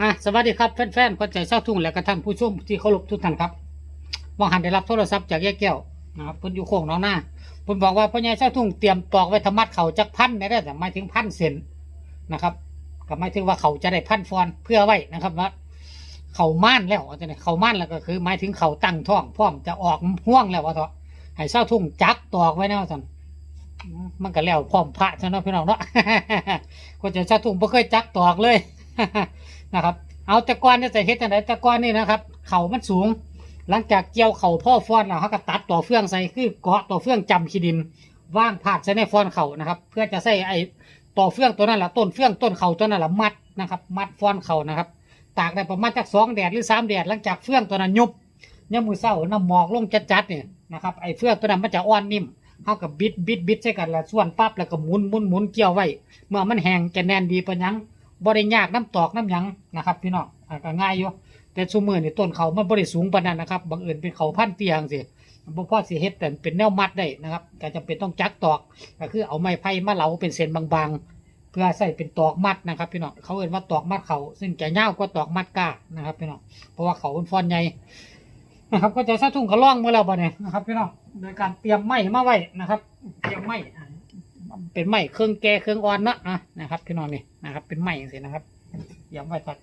อะสวัสดีครับแฟนๆคนใจเศร้าทุ่งและกระท่านผู้ชมที่เคารพทุกท่านครับมองหันได้รับโทรศัพท์จากแย่แก้วนะครับเพิ่นอยู่โค้งน้องหน้าเพิ่นบอกว่าพ่อใหญ่เศร้าทุ่งเตรียมตอกไว้ธรรมัดเขาจักพันได้แต่หมายถึงพันเซนนะครับก็หมายถึงว่าเขาจะได้พันฟอนเพื่อไว้นะครับว่าเขาม่านแล้วว่าจะเนี่ยเขาม่านแล้วก็คือหมายถึงเขาตั้งท้องพร้อมจะออกห่วงแล้วว่าเถอะให้เศร้าทุ่งจักตอกไว้แน่ว่าท่านมมันก็แล้วพร้อมพระใช่ไหมพี่น้องเนาะคนจะเศร้าทุ่งบ่เคยจักตอกเลย นะครับ เอาแต่ก้อนเนี่ยจะเฮ็ดจังไดแต่ก้อนนี่นะครับ เข่ามันสูง หลังจากเกี่ยวเข่าพ่อฟ้อนแล้วเขาก็ตัดต่อเฟืองใส่คือเกาะต่อเฟืองจำขี้ดินว่างพาดใส่ในฟ้อนเข่านะครับ เพื่อจะใส่ไอ้ต่อเฟืองตัวนั้นแหละต้นเฟืองต้นเข่าตัวนั้นแหละมัดนะครับ มัดฟ้อนเข่านะครับ ตากได้ประมาณจากสองแดดหรือสามแดดหลังจากเฟืองตัวนั้นยุบเนี่ยมือเศร้าน้ำหมอกลงจัดๆเนี่ยนะครับไอ้เฟืองตัวนั้นมันจะอ่อนนิ่มเขากับบิดบิดบิดใส่กันล้วส่วนปั๊บแล้วก็หมุนหมุนหมุนเกี่ยวไว้ เมื่อมันแห้งจะแน่นดีปะยัง บ่ได้ยากน้ำตอกน้ำหยังนะครับ พี่น้องอ่าก็ง่ายอยู่แต่ซุมือนี่ต้นเขามันบ่ได้สูงปานนั้นนะครับบังเอิญเป็นเขาพันเตียงสิบ่พอสิเฮ็ดแต่เป็นแนวมัดได้นะครับก็จำเป็นต้องจักตอกก็คือเอาไม้ไผ่มาเหลาเป็นเส้นบางๆ เพื่อใส่เป็นตอกมัดนะครับพี่น้องเขาเอ่นว่าตอกมัดเขาซึ่งจะยาวกว่าตอกมัดก้านะครับพี่น้องเพราะว่าเขาเป็นฟอนใหญ่นะครับ ก็จะซะทุ่งกระล่องเมื่อแล้วบ่เนี่ยนะครับพี่น้องโดยการเตรียมไม้มาไว้นะครับ เตรียมไม้ เป็นไม้เครื่องแก่เครื่องอ่อนเนาะอะนะครับพี่น้องนี่นะครับ เป็นไม้อย่างนี้นะครับย้ำไว้ตัด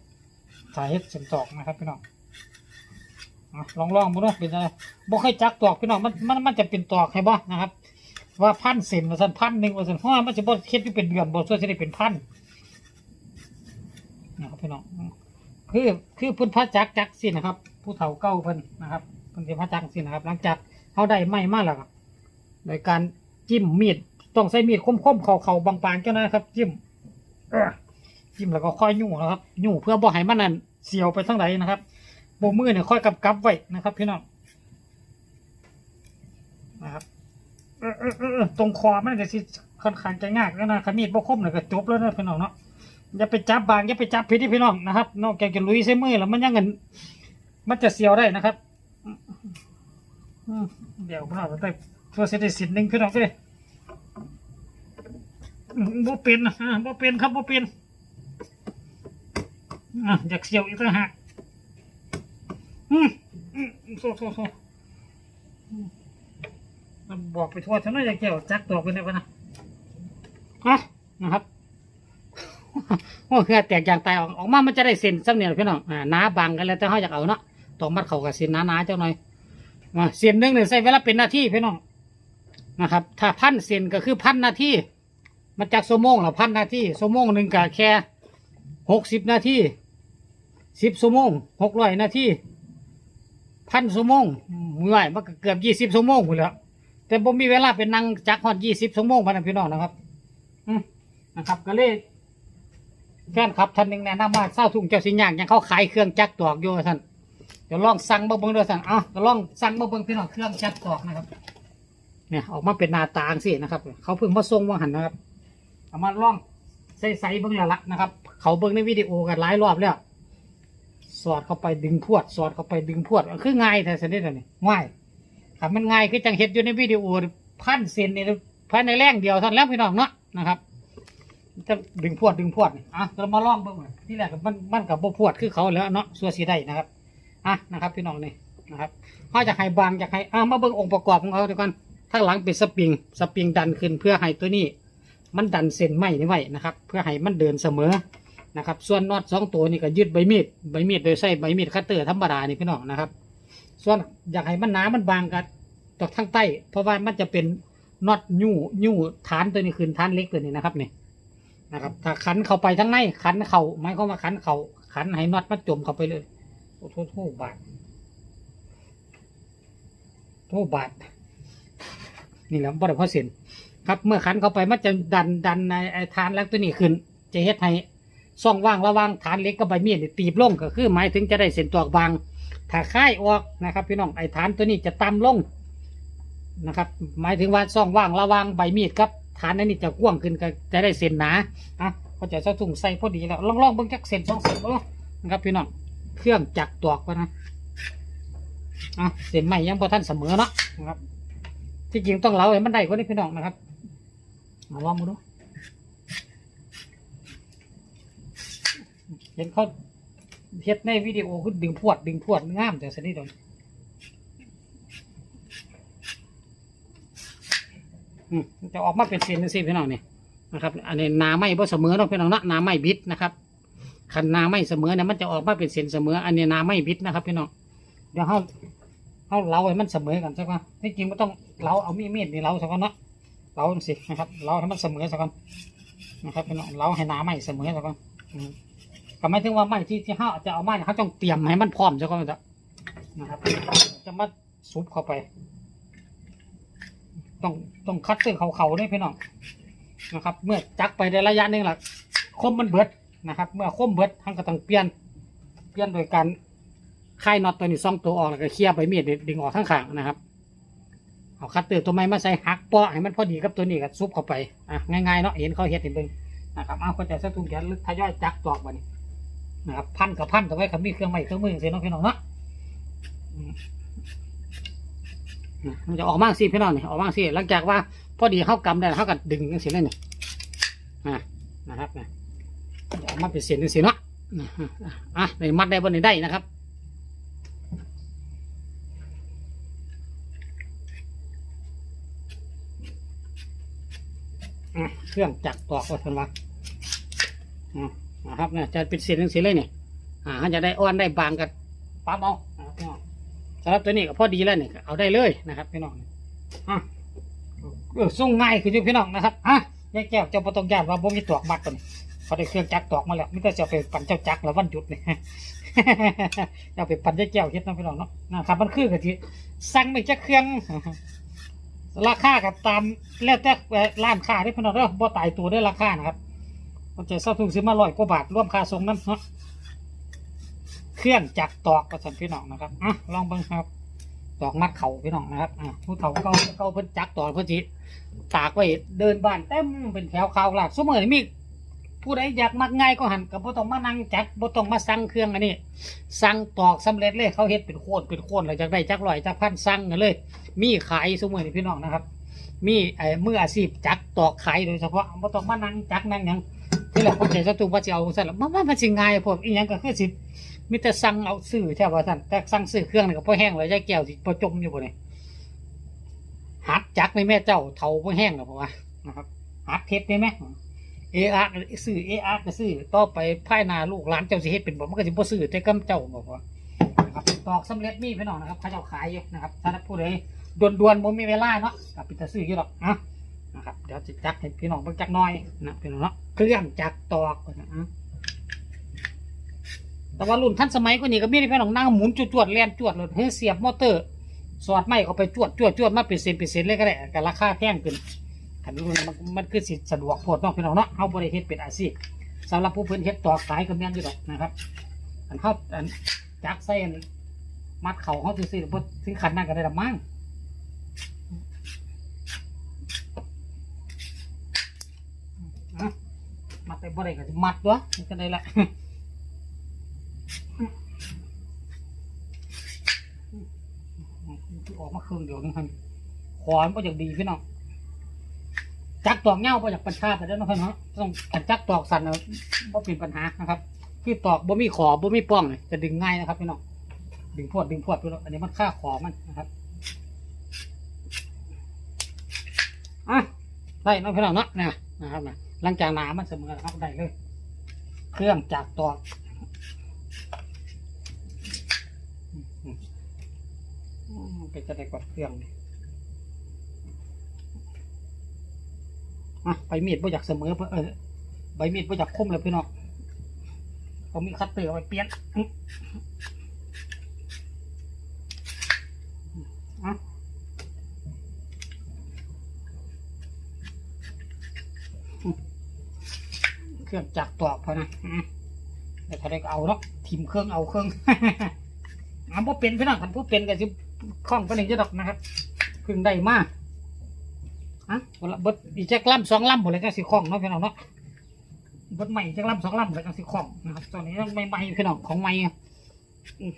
สายเฮ็ดเส้นตอกนะครับพี่น้องลองลองดูเนาะเป็นอะไรบ่เคยจักตอกพี่น้องมันมันมันจะเป็นตอกให้บ่นะครับ ว่าพันเซนว่าสันพันหนึ่งว่าสันเพราะมันจะบ่เฮ็ดที่เป็นเดือนบ่ส่วนจะได้เป็นพันนะครับพี่น้องคือคือพุ่นพระจักจักรสินะครับ ผู้เฒ่าเก่าเพิ่นนะครับเพิ่นสิพระจักสินะครับ หลังจากเขาได้ไม้มาแล้วครับโดยการจิ้มมีด ต้องใช้มีดคมๆเข่าๆบางปานๆเจ้านะครับ จิ้มจิ้มแล้วก็ค่อยยู่นะครับยู่เพื่อบ่ให้มันนั่นเสียวไปทั้งไหนนะครับโบมือเนี่ยค่อยกำกับไว้นะครับ พี่น้องนะครับเออเออเออเออตรงคอมันจะสิค่อนข้างจะยากแล้วนะขมีดบ่คมเนี่ยก็จบแล้วนะพี่น้องเนาะอย่าไปจับบางอย่าไปจับผิดที่พี่น้องนะครับนอกจากจะลุยใช้มือแล้วมันยังเงินมันจะเสียวได้นะครับเดี๋ยวพี่น้องไปตัวเศรษฐสินหนึ่งพี่น้องเลย บ่เป็นนะอ่าบ่เป็นครับบ่เป็นอะอยากเสียวอีกต่างหากอืมอืมโซโซโซบอกไปทั่วฉันน่าจะเกี่ยวจักตอกไปได้ปะนะอะนะครับโอ้คือแตกอย่างตายออกออกมามันจะได้เส้นซ้ำเนี่ยพี่น้องอ่าหนาบางกันแล้วแต่เขาอยากเอาเนาะต้องมัดเขากับเส้นหนาๆเจ้าหน่อยมาเส้นหนึ่งเนี่ยใช้เวลาเป็นหน้าที่พี่น้องนะครับ ถ้าพันเส้นก็คือพันหน้าที่ มันจากสมงละพันนาทีสมงหนึ่งก็แค่หกสิบนาทีสิบสมงหกร้อยนาทีพันสมงเมื่อยมันเกือบยี่สิบสมงหมดแล้วแต่ผมมีเวลาเป็นนั่งจักฮอดยี่สิบสมงพันพี่น้องนะครับนะครับก็เลยแฟนคลับท่านหนึ่งแนะนำว่าเศร้าทุ่งเจ้าสิญญางยังเขาขายเครื่องจักรตอกอยู่ท่านเดี๋ยวลองสั่งมาเบิ่งด้วยท่านเอ้าจะลองสั่งมาเบิ่งพี่น้องเครื่องจักรตอกนะครับ เนี่ยออกมาเป็นหน้าตางสินะครับ เขาเพิ่งมาส่งว่าหันนะครับ เอามาล่องใส่ใส่เบิ้งละละนะครับ เขาเบิ้งในวิดีโอกันหลายรอบแล้ว สอดเข้าไปดึงพวด สอดเข้าไปดึงพวด คือง่ายแต่สนิทอันนี้ง่ายครับมันง่ายคือจังเห็ดอยู่ในวิดีโอพันเซนนี่ภายในแรงเดียวท่านแล้วพี่น้องเนาะนะครับจะดึงพวดดึงพวดอะเรามาล่องเบิ้งหน่อยที่แรกมันมันกับบ่พวดคือเขาแล้วเนาะสัวสีได้นะครับอะนะครับ พี่น้องนี่นะครับเขาจะให้บางจะให้อะมาเบิ้งองค์ประกอบของเขาดี๋ยวกันข้างหลังเป็นสปริงสปริงดันขึ้นเพื่อให้ตัวนี้ มันดันเส้นไม้นี่ไว้นะครับ เพื่อให้มันเดินเสมอนะครับ ส่วนน็อตสองตัวนี่ก็ยึดใบมีดใบมีดโดยใช้ใบมีดคัตเตอร์ธรรมดานี่พี่น้องนะครับ ส่วนอยากให้มันหนามันบางกันตอกทั้งใต้ เพราะว่ามันจะเป็นน็อตยู่ยู่ฐานตัวนี้คืนฐานเล็กตัวนี้นะครับนี่นะครับ ถ้าขันเข้าไปทั้งในขันเข่าหมายความาขันเข่าขันให้น็อตมันจมเข้าไปเลยโอ้โหโทษบาทโทษบาทนี่แหละบ่ได้พราะเส้น ครับเมื่อขันเข้าไปมันจะดันดันในไอ้ฐานแล็กตัวนี้ขึ้น จะเฮ็ดให้ช่องว่างระหว่างฐานเล็กกับใบมีดนี่ตีบลงก็คือหมายถึงจะได้เส้นตอกบางถ้าค่ายออกนะครับ พี่น้องไอ้ฐานตัวนี้จะต่ำลงนะครับ หมายถึงว่าช่องว่างระหว่างใบมีดครับฐานนั้นนี่จะกว้างขึ้นก็จะได้เส้นหนาอะก็จะใส่ถุงใส่พอดีแล้วลองลองเบิ่งจักเส้นสองเส้นบ่นะครับ พี่น้องเครื่องจักรตอกวะนะอะเส้นใหม่ยังพอท่านเสมอเนาะนะครับที่จริงต้องเล้าให้มันได้กว่านี้พี่น้องนะครับ มาลองมาดูเห็นเขาเฮ็ดในวิดีโอคือดึงพวด ดึงพวดงามแต่สนิทนอืมจะออกมาเป็นเส้นสิพี่น้องนี่นะครับ อันนี้นาไม่บ่เสมอเนาะพี่น้องเนาะนาไม่บิดนะครับคันนาไม่เสมอเนี่ยมันจะออกมาเป็นเส้นเสมอ อันนี้นาไม่บิดนะครับพี่น้องเดี๋ยวเขาเขาเล้าให้มันเสมอกันใช่ไหมที่จริงไม่ต้องเล้าเอามีดมีดนี่เล้าสักคนเนาะ เล้าสินะครับเล้าให้มันเสมอสักคนนะครับพี่น้องเล้าให้นาไม่เสมอสักคนอืมก็หมายถึงว่าไม้ที่ที่เขาจะเอาไม้เขาต้องเตรียมให้มันพร้อมซะก่อนนะนะครับ จะมาซุปเข้าไป ต้องต้องคัดเส้นเขาๆด้วยพี่น้องนะครับ เมื่อจักไปในระยะหนึ่งละคมมันเบิดนะครับ เมื่อคมเบิดท่านก็ต้องเปลี่ยนเปลี่ยนโดยการคลายน็อตตัวนี้ซ่องตัวออกแล้วก็เคลียร์ใบมีดดึงออกทั้งข้างนะครับ เอาคัตเตอร์ตัวไม้มาใส่หักเปาะให้มันพอดีกับตัวนี้ก็ซุปเข้าไปอะง่ายๆเนาะเห็นเขาเฮ็ดเห็นเบิ่งนะครับเอาเข้าใจสะตุ้งแขนลึกทยอยจักตอกบัดนี้นะครับพันกับพันแต่ไว้กับมีเครื่องไม้เครื่องมือเสียน้องพี่น้องเนาะมันจะออกมากสิพี่น้องนี่ออกมากสิหลังจากว่าพอดีเข้ากำได้แล้าก็ดึงกันสิเลยนี่อ่านะครับนะจะออกมาเป็นเสียนจังสิเนาะอะอะอะในมัดได้บนนี้ได้นะครับ อะเครื่องจักรตอกว่าเพิ่นว่าอืมนะครับเนี่ยจะเป็นเสียงเสีเลยเนี่ยอ่าเขาจะได้อ้อนได้บางกับปั๊บเอานะครับพี่น้องสำหรับตัวนี้ก็พอดีแล้วเนี่ยเอาได้เลยนะครับพี่น้องอะเออส่งง่ายคือพี่น้องนะครับอะยายแก้วเจ้าปตองยานว่าบ่มีตอกมัดตัวนี้เขาได้เครื่องจักรตอกมาแล้วมิแต่จะไปปั่นเจ้าจักรแล้ววันหยุดเนี่ยเอาไปปั่นยายแก้วเฮ็ดเนาะพี่น้องเนาะนะครับมันคือกันที่สั่งไม่จักเครื่อง ราคากับตามแล้วแต่ร้านค้าที่พี่น้องเด้อบ่ตายตัวได้ราคานะครับมันจะเศร้าทุงซื้อมาลอยกว่าบาทร่วมค่าส่งนั่นเนาะเครื่องจักรตอกกระสันพี่น้องนะครับอะลองเบิ่งครับตอกมัดเข่าพี่น้องนะครับอะผู้เฒ่าเก่าเก่าเพิ่นจักรตอกเพิ่นจิตากไว้เดินบ้านเต็มเป็นแถวขาวหลากสมัยนี้มี ผู้ใดอยากมักง่ายก็หันกับบ่ต้องมานั่งจักบ่ต้องมาสั่งเครื่องอันนี้สั่งตอกสำเร็จเลยเขาเฮ็ดเป็นโคนเป็นโคนเลยจากได้จักร้อยจักพันสั่งกันเลย มีขายสมัยนี้พี่น้องนะครับ มีไอ้มืออาชีพจักตอกขายโดยเฉพาะบ่ต้องมานั่งจักนั่งหยังที่แหละคนใจสตูว่าจะเอาสั่นละมันมันสิง่ายพวกอีหยังก็คือสิมีแต่สั่งเอาซื้อใช่ป่ะท่านแต่สั่งซื้อเครื่องนี่ก็พอแห้งเลยยายแก้วสิพอจมอยู่บ่เนี่ยหัดจักในแม่เจ้าเท่าพอแห้งแล้วเพราะว่านะครับหัดเทปได้ไหม เออาร์ซื้อเออาร์ก็ซื้อต่อไปภายหนาลูกหลานเจ้าสิเฮ็ดเป็นบ่มันก็สิบ่ซื้อแต่กำเจ้าบอกว่านะครับตอกสำเร็จมีพี่น้องนะครับเขาเจ้าขายอยู่นะครับถ้าผู้ใดด่วนๆบ่มีเวลาเนาะก็ไปจะซื้ออยู่หรอกอะนะครับเดี๋ยวจะจักให้พี่น้องเบิ่งจักหน่อยนะพี่น้องเนาะเครื่องจักตอกนะอะแต่ว่ารุ่นทันสมัยกว่านี้ก็มีพี่น้องนั่งหมุนจวดๆแล่นจวดเลยให้เสียบมอเตอร์สอดไม้เข้าไปจวดจวดจวดมาเป็นเซนเป็นเซนเลยก็ได้แต่ราคาแพงขึ้น ขันรุ่นมันมันคือสิสะดวกโพดเนาะพี่น้องเนาะเฮาบริเฮ็ดเป็นอาชีพสำหรับผู้เพิ่นเฮ็ดตอกขายก็แม่นอยู่ดอกนะครับ อันเฮาอันจักรใส่อันมัดเข่าเฮาซื่อๆบ่ถึงขันนั้นก็ได้ดอมั้งมัดไปบ่ได้ก็สิมัดตัวมันก็ได้ละออกมาครึ่งเดียวนึงครับขวานก็อยากดีพี่น้อง จักตอกเง่าก็อยากปัญชาแต่เด้อน้องเพื่อนเนาะต้องขันจักตอกสันนะบ่เป็นปัญหานะครับที่ตอกบ่มีขอบ่มีป้องเนี่ยจะดึงง่ายนะครับพี่น้องดึงพวดดึงพวดพี่น้องอันนี้มันค่าขอมันนะครับอะได้น้องพี่น้องเนาะนะนะครับนะหลังจากหนามันเสมอนะครับได้เลย เครื่องจักตอกอืมอืมอืมเป็นจะได้กดเครื่องนี่ อะใบมีดบ่อยากเสมอเพื่อเออใบมีดบ่อยากคมเลยพี่น้องเอามีดคัตเตอร์ไปเปลี่ยนอะเครื่องจักรตอกพอนะแต่ถ้าได้ก็เอาเนาะทิมเครื่องเอาเครื่องเอาพวเป็นพี่น้องคันผู้เป็นก็สิคล่องไปหนึ่งจะดอกนะครับเพิ่งได้มาก อะวันละเบิดอีกจักลำสองลำหมดเลยก็สิคล่องเนาะพี่น้องเนาะบดใหม่แจักลำสองลำเลยก็สิคล่องนะครับตอนนี้ต้องใหม่พี่น้องของใหม่อะอืม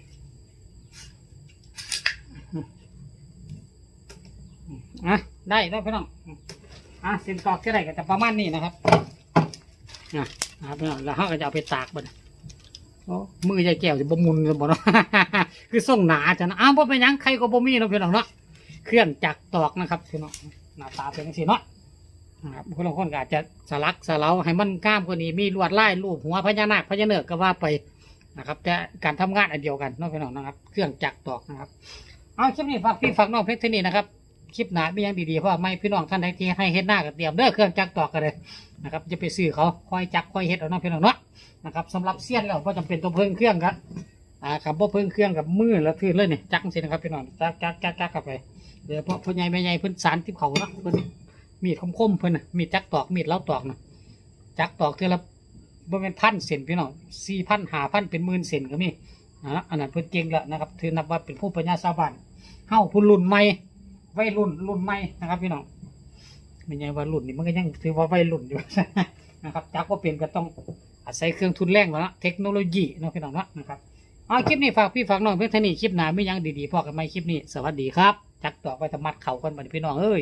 อะได้แล้วพี่น้องอะสินตอกที่ไหนก็จะประมาณนี้นะครับนะนะครับพี่น้องแล้วเขาก็จะเอาไปตากบนโอ้มือยายแก้วจะบมุนกันบ่เนาะคือส่งหนาจ้ะนะอ้าวบ่เป็นยังใครก็บ่มีเนาะพี่น้องเนาะเครื่องจักรตอกนะครับพี่น้อง หน้าตาเป็นจังซี่เนาะนะครับคนละคนก็อาจจะสลักสลาให้มันกล้ามกว่านี้มีลวดลายรูปหัวพญานาคพญาเนกก็ว่าไปนะครับแต่การทำงานอันเดียวกันเนาะพี่น้องนะครับ เครื่องจักรตอกนะครับเอาคลิปนี้ฝากพี่ฝากน้องเพชรที่นี่นะครับคลิปหนามียังดีๆเพราะว่าไม่พี่น้องท่านใดที่ให้เฮ็ดหน้าก็เตรียมเด้อเครื่องจักรตอกกันเลยนะครับจะไปซื้อเขาค่อยจักรค่อยเฮ็ดเอาเนาะพี่น้องเนาะนะครับสำหรับเสี้ยนแล้วก็จำเป็นต้องเพิ่มเครื่องครับอ่าขับบ่เพิ่มเครื่องกับมือแล้วทื่นเลยนี่จักสินะครับพี่น้องจักจักจักจักเข้าไป เดี๋ยวพอพ่อใหญ่แม่ใหญ่เพิ่นสารที่เขาเนาะเพิ่นมีดคมๆเพิ่นน่ะมีดจักตอกมีดเล้าตอกนะจักตอกเท่าละบ่เป็นพันเซนพี่น้องสี่พันห้าพันเป็นหมื่นเซนก็มีนะอันนั้นเพิ่นเก่งแล้วนะครับถือนับว่าเป็นผู้ปัญญาชาวบ้านเฮ้าผู้รุ่นใหม่วัยรุ่นรุ่นใหม่นะครับพี่น้องไม่ใช่ว่ารุ่นนี่มันก็ยังถือว่าวัยรุ่นอยู่นะครับจักว่าเป็นก็ต้องอาศัยเครื่องทุนแรงแล้วนะเทคโนโลยีเนาะพี่น้องนะนะครับเอาคลิปนี้ฝากพี่ฝากน้องเพื่อนท่านี่คลิปหน้าไม่ยังดีๆพอกันไหมคลิปนี้สวัสดีครับ จักต่อไปธรรมัดเข่ากันบัดนี้พี่น้องเอ้ย